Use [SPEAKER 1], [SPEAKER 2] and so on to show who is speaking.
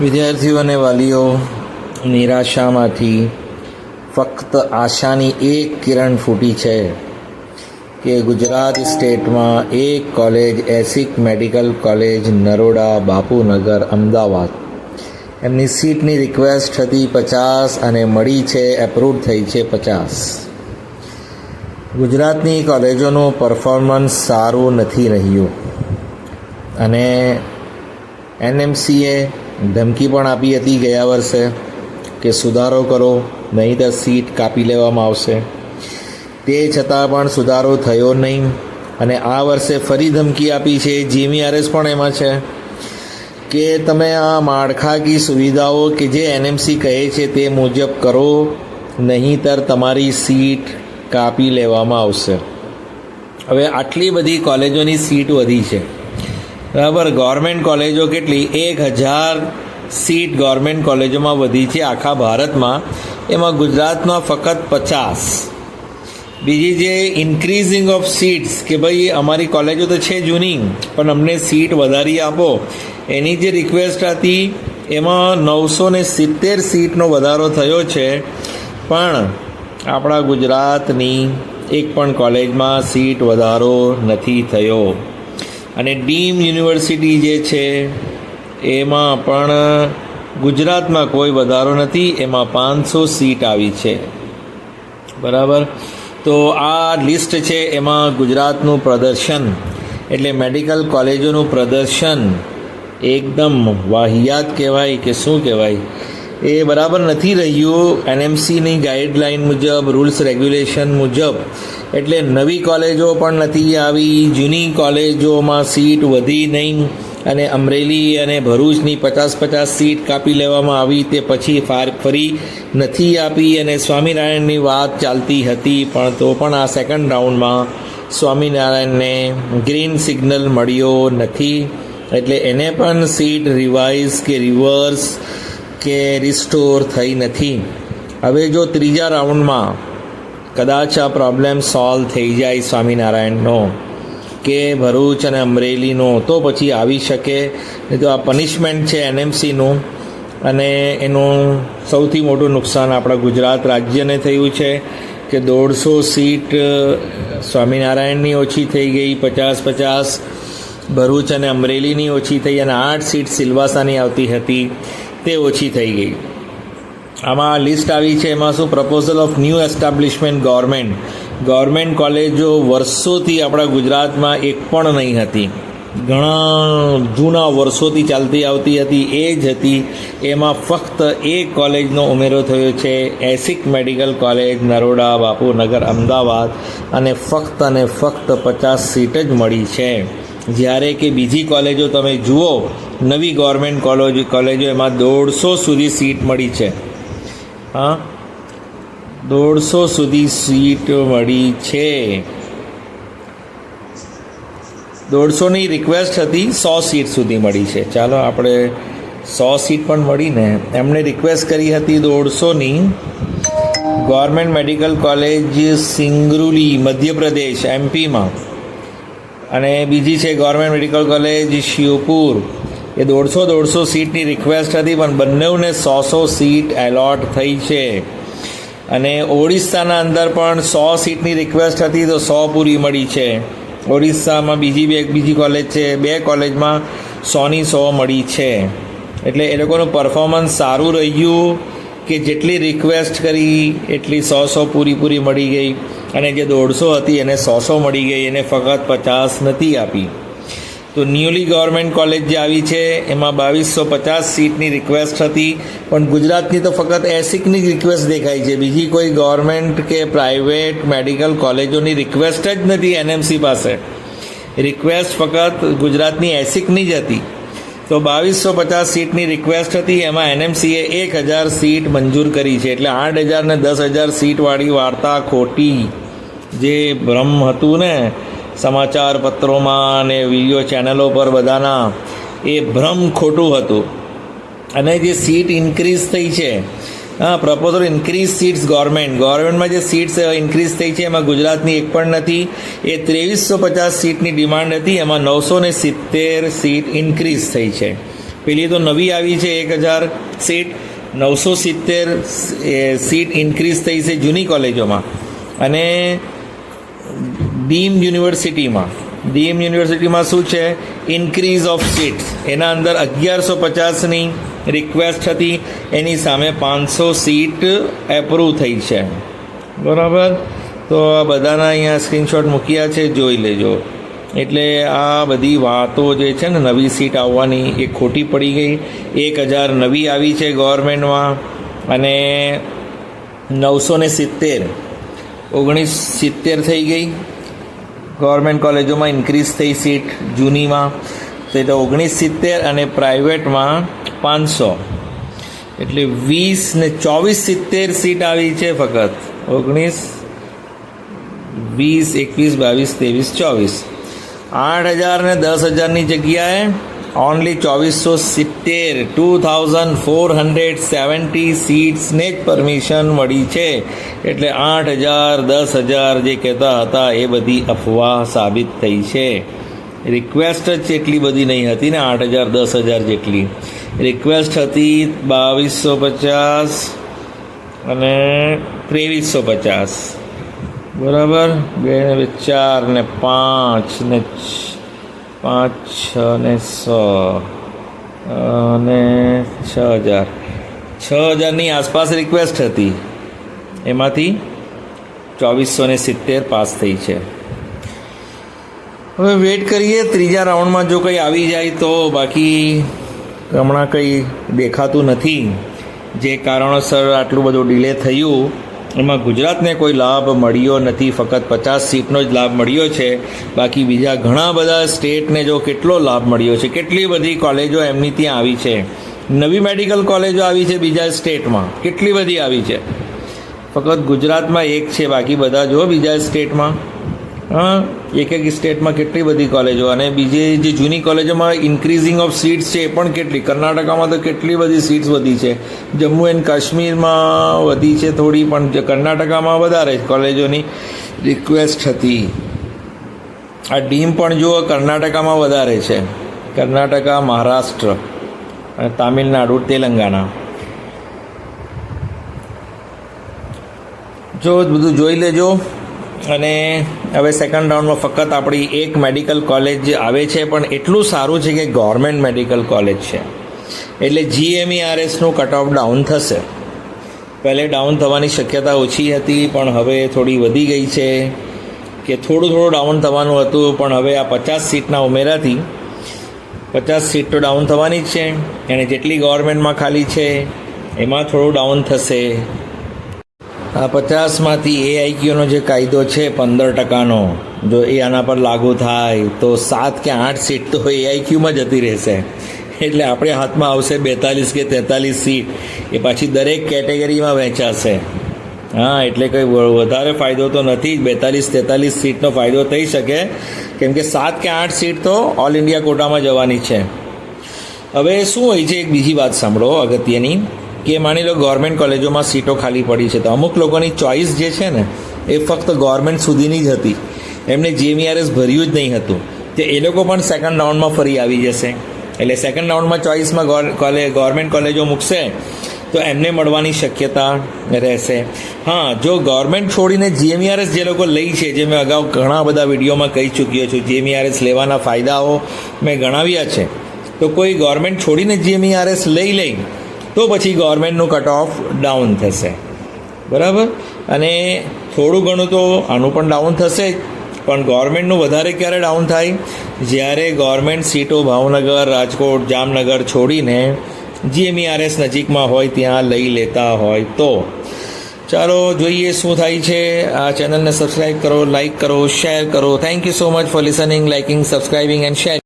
[SPEAKER 1] વિદ્યાર્થીઓ અને વાલીઓ, નિરાશામાંથી ફક્ત આશાની એક કિરણ ફૂટી છે કે ગુજરાત સ્ટેટમાં એક college, ESIC medical college, Naroda, Bapunagar, Ahmedabad. એમની સીટની રિક્વેસ્ટ હતી પચાસ અને મળી છે, એપ્રૂવ થઈ છે પચાસ. ગુજરાતની કોલેજોનું પરફોર્મન્સ સારું નથી રહ્યું. અને એનએમસીએ ધમકી પણ આપી હતી ગયા વર્ષે કે સુધારો કરો, નહીં તો સીટ કાપી લેવામાં આવશે. તે છતાં પણ સુધારો થયો નહીં અને આ વર્ષે ફરી ધમકી આપી છે જીમીઆરએસ પણ એમાં છે કે તમે આ માળખાકી સુવિધાઓ કે જે એનએમસી કહે છે તે મુજબ કરો નહીંતર તમારી સીટ કાપી લેવામાં આવશે. હવે આટલી બધી કોલેજોની સીટ વધી છે. બરાબર? ગવર્મેન્ટ કોલેજો કેટલી? એક હજાર સીટ ગવર્મેન્ટ કોલેજોમાં વધી છે આખા ભારતમાં. એમાં ગુજરાતમાં ફક્ત પચાસ. બીજી જે ઇન્ક્રીઝિંગ ઓફ સીટ્સ કે ભાઈ અમારી કોલેજો તો છે જૂની, પણ અમને સીટ વધારી આપો. એની જે રિક્વેસ્ટ હતી, એમાં નવસો ને સિત્તેર સીટનો વધારો થયો છે. પણ આપણા ગુજરાતની એક પણ કોલેજમાં સીટ વધારો નથી થયો. અને ડીમ યુનિવર્સિટી જે છે, એમાં પણ ગુજરાતમાં કોઈ વધારો નથી, એમાં પાંચસો સીટ આવી છે. બરાબર? તો આ લિસ્ટ છે, એમાં ગુજરાતનું પ્રદર્શન. એટલે મેડિકલ કોલેજોનું પ્રદર્શન એકદમ વાહિયાત કહેવાય કે શું કહેવાય? એ બરાબર નથી રહ્યું. એનએમસીની ગાઈડલાઇન મુજબ, રૂલ્સ રેગ્યુલેશન મુજબ. એટલે નવી કોલેજો પણ નથી આવી, જૂની કોલેજોમાં સીટ વધી નહીં અને અમરેલી અને ભરૂચની પચાસ પચાસ સીટ કાપી લેવામાં આવી તે પછી ફાર, ફરી નથી આપી અને સ્વામિનારાયણની વાત ચાલતી હતી પણ તો પણ આ સેકન્ડ રાઉન્ડમાં સ્વામિનારાયણને ગ્રીન સિગ્નલ મળ્યો નથી. એટલે એને પણ સીટ રિવાઇઝ કે રિવર્સ કે રિસ્ટોર થઈ નથી. હવે જો ત્રીજા રાઉન્ડમાં કદાચ આ પ્રોબ્લેમ સોલ્વ થઈ જાય સ્વામિનારાયણનો, કે ભરૂચ અને અમરેલીનો, તો પછી આવી શકે. નહીં તો આ પનિશમેન્ટ છે એનએમસીનું અને એનું સૌથી મોટું નુકસાન આપણા ગુજરાત રાજ્યને થયું છે કે દોઢસો સીટ સ્વામિનારાયણની ઓછી થઈ ગઈ, પચાસ પચાસ, ભરૂચ અને અમરેલીની ઓછી થઈ અને આઠ સીટ સિલવાસાની આવતી હતી. તે ઓછી થઈ ગઈ. આમાં લિસ્ટ આવી છે એમાં શું? Proposal of new establishment government government કોલેજો વર્ષોથી આપણા ગુજરાતમાં એક પણ નહીં હતી. ઘણા જૂના વર્ષોથી ચાલતી આવતી હતી, એ જ હતી. એમાં ફક્ત એક કોલેજનો ઉમેરો થયો છે, ESIC medical college, Naroda, Bapunagar, Ahmedabad, અને ફક્ત અને ફક્ત પચાસ સીટ જ મળી છે. જ્યારે કે બીજી કોલેજો તમે જુઓ, નવી ગવર્મેન્ટ કોલેજ કોલેજો એમાં દોઢસો સુધી સીટ મળી છે. હા? દોઢસો સુધી સીટ મળી છે. દોઢસોની રિક્વેસ્ટ હતી, સો સીટ સુધી મળી છે. ચાલો આપણે સો સીટ પણ મળીને એમણે રિક્વેસ્ટ કરી હતી દોઢસોની government medical college Singrauli, Madhya Pradesh એમપીમાં અને બીજી છે ગવર્મેન્ટ મેડિકલ કોલેજ શિવપુર. એ દોઢસો દોઢસો સીટની રિક્વેસ્ટ હતી, પણ બંનેઓને સો સો સીટ એલોટ થઈ છે. અને ઓડિશાના અંદર પણ સો સીટની રિક્વેસ્ટ હતી, તો સો પૂરી મળી છે. ઓડિશામાં બીજી બે, બીજી કોલેજ છે, બે કોલેજમાં સોની સો મળી છે. એટલે એ લોકોનું પરફોર્મન્સ સારું રહ્યું કે જેટલી રિક્વેસ્ટ કરી, એટલી સો સો પૂરી પૂરી મળી ગઈ. અને જે દોઢસો હતી એને સો સો મળી ગઈ, એને ફક્ત પચાસ નથી આપી. તો ન્યુલી ગવર્મેન્ટ કોલેજ જે આવી છે, એમાં બાવીસો પચાસ સીટની રિક્વેસ્ટ હતી, પણ ગુજરાતની તો ફક્ત એસિકની રિક્વેસ્ટ દેખાય છે. બીજી કોઈ ગવર્મેન્ટ કે પ્રાઇવેટ મેડિકલ કોલેજોની રિક્વેસ્ટ જ નથી એનએમસી પાસે. રિક્વેસ્ટ ફક્ત ગુજરાતની એસિકની જ હતી. તો બાવીસો પચાસ સીટની રિક્વેસ્ટ હતી, એમાં એનએમસીએ એક હજાર સીટ મંજૂર કરી છે. એટલે આઠ હજાર ને દસ હજાર સીટવાળી વાર્તા ખોટી. જે ભ્રમ હતું ને, સમાચાર પત્રોમાં અને વીડિયો ચેનલો પર બધાના, એ ભ્રમ ખોટું હતું. અને જે સીટ ઇન્ક્રીઝ થઈ છે, હા પ્રપોઝલ ઇન્ક્રીઝ સીટ્સ ગવર્મેન્ટ ગવર્મેન્ટમાં જે સીટ્સ ઇન્ક્રીઝ થઈ છે, એમાં ગુજરાતની એક પણ નથી. એ ત્રેવીસો પચાસ સીટની ડિમાન્ડ હતી, એમાં નવસો ને સિત્તેર સીટ ઇન્ક્રીઝ થઈ છે. પેલી તો નવી આવી છે, એક હજાર સીટ નવસો સિત્તેર સીટ ઇન્ક્રીઝ થઈ છે જૂની કોલેજોમાં. અને ડીમ યુનિવર્સિટીમાં ડીમ યુનિવર્સિટીમાં શું છે? ઇન્ક્રીઝ ઓફ સીટ્સ એના અંદર અગિયારસો પચાસની રિક્વેસ્ટ હતી. એની સામે પાંચસો સીટ એપ્રૂવ થઈ છે. બરાબર? તો આ બધાના અહીંયા સ્ક્રીનશોટ મૂક્યા છે. જોઈ લેજો. એટલે આ બધી વાતો જે છે ને, નવી સીટ આવવાની એ ખોટી પડી ગઈ. એક હજાર નવી આવી છે ગવર્મેન્ટમાં અને નવસો ને સિત્તેર. ઓગણીસ સિત્તેર થઈ ગઈ. ગવર્મેન્ટ કોલેજોમાં ઇન્ક્રીઝ થઈ સીટ જૂનીમાં. તો એટલે ઓગણીસ સિત્તેર અને પ્રાઇવેટમાં પાંચસો. એટલે વીસ ને ચોવીસ સિત્તેર સીટ આવી છે ફક્ત. ઓગણીસ, વીસ, એકવીસ, બાવીસ, ત્રેવીસ, ચોવીસ. આઠ હજાર ને દસ હજારની જગ્યાએ ઓનલી ચોવીસો સિત્તેર two thousand four hundred seventy સીટ્સને જ પરમિશન મળી છે. એટલે આઠ હજાર, દસ હજાર જે કહેતા હતા, એ બધી અફવાહ સાબિત થઈ છે. રિક્વેસ્ટ જ એટલી બધી નહીં હતી ને, આઠ હજાર, દસ હજાર જેટલી. રિક્વેસ્ટ હતી બાવીસો પચાસ અને ત્રેવીસો પચાસ. બરાબર? બે ને ચાર ને પાંચ ને પાંચ, છ ને સ અને છ હજાર. છ હજારની આસપાસ રિક્વેસ્ટ હતી. એમાંથી ચોવીસો ને સિત્તેર પાસ થઈ છે. હવે વેટ કરીએ. ત્રીજા રાઉન્ડમાં જો કંઈ આવી જાય તો બાકી હમણાં કંઈ દેખાતું નથી. જે કારણોસર આટલું બધું ડિલે થયું. એમાં ગુજરાતને કોઈ લાભ મળ્યો નથી, ફક્ત પચાસ સીટનો જ લાભ મળ્યો છે. બાકી બીજા ઘણા બધા સ્ટેટને જો કેટલો લાભ મળ્યો છે, કેટલી બધી કોલેજો એમની ત્યાં આવી છે. નવી મેડિકલ કોલેજો આવી છે બીજા સ્ટેટમાં, કેટલી બધી આવી છે. ફક્ત ગુજરાતમાં એક છે, બાકી બધા જો બીજા સ્ટેટમાં. એક એક સ્ટેટમાં કેટલી બધી કોલેજો અને બીજી જે જૂની કોલેજોમાં ઇન્ક્રીઝિંગ ઓફ સીટ્સ છે, એ પણ કેટલી. કર્ણાટકામાં તો કેટલી બધી સીટ્સ વધી છે. જમ્મુ એન્ડ કાશ્મીરમાં વધી છે થોડી, પણ કર્ણાટકામાં વધારે કોલેજોની રિક્વેસ્ટ હતી. આ ડીમ પણ જુઓ, કર્ણાટકામાં વધારે છે. કર્ણાટકા, મહારાષ્ટ્ર અને તામિલનાડુ, તેલંગાણા. જો બધું જોઈ લેજો. અને હવે સેકન્ડ રાઉન્ડમાં ફક્ત આપણી એક મેડિકલ કોલેજ આવે છે, પણ એટલું સારું છે કે ગવર્મેન્ટ મેડિકલ કોલેજ છે. એટલે જીએમઈઆરએસનું કટ ઓફ ડાઉન થશે. પહેલે ડાઉન થવાની શક્યતા ઓછી હતી, પણ હવે થોડી વધી ગઈ છે. કે થોડું થોડું ડાઉન થવાનું હતું, પણ હવે આ પચાસ સીટના ઉમેરાથી પચાસ સીટ તો ડાઉન થવાની જ છે. અને જેટલી ગવર્મેન્ટમાં ખાલી છે, એમાં થોડું ડાઉન થશે. આ પચાસમાંથી એઆઈક્યુનો જે કાયદો છે, પંદર ટકાનો, જો એ આના પર લાગુ થાય, તો સાત કે આઠ સીટ તો એઆઈક્યુમાં જતી રહેશે. એટલે આપણે હાથમાં આવશે બેતાલીસ કે તેતાલીસ સીટ, એ પાછી દરેક કેટેગરીમાં વહેંચાશે. હા, એટલે કંઈ વધારે ફાયદો તો નથી જ બેતાલીસ, તેતાલીસ સીટનો ફાયદો થઈ શકે, કેમ કે સાત કે આઠ સીટ તો ઓલ ઇન્ડિયા કોટામાં જવાની છે. હવે શું હોય છે, એક બીજી વાત સાંભળો, અગત્યની. કે માની લો ગવર્મેન્ટ કોલેજોમાં સીટો ખાલી પડી છે તો અમુક લોકોની ચોઈસ જે છે ને, એ ફક્ત ગવર્મેન્ટ સુધીની જ હતી. એમને જીએમઈઆરએસ ભર્યું જ નહીં હતું. તે એ લોકો પણ સેકન્ડ રાઉન્ડમાં ફરી આવી જશે. એટલે સેકન્ડ રાઉન્ડમાં ચોઈસમાં કોલે ગવર્મેન્ટ કોલેજો મૂકશે, તો એમને મળવાની શક્યતા રહેશે. હા, જો ગવર્મેન્ટ છોડીને જીએમઆરએસ જે લોકો લઈ છે, જે મેં અગાઉ ઘણા બધા વિડીયોમાં કહી ચૂક્યો છું જીએમઆરએસ લેવાના ફાયદાઓ મેં ગણાવ્યા છે, તો કોઈ ગવર્મેન્ટ છોડીને જીએમઆરએસ લઈ લઈ તો પછી ગવર્મેન્ટનું કટ ઓફ ડાઉન થશે. બરાબર? અને થોડું ઘણું તો આનું પણ ડાઉન થશે જ. પણ ગવર્મેન્ટનું વધારે ક્યારે ડાઉન થાય? જ્યારે ગવર્મેન્ટ સીટો ભાવનગર, રાજકોટ, જામનગર છોડીને જીએમઈઆરએસ નજીકમાં હોય ત્યાં લઈ લેતા હોય તો. ચાલો જોઈએ શું થાય છે. આ ચેનલને સબસ્ક્રાઈબ કરો લાઇક કરો શેર કરો. Thank you so much for listening liking subscribing and sharing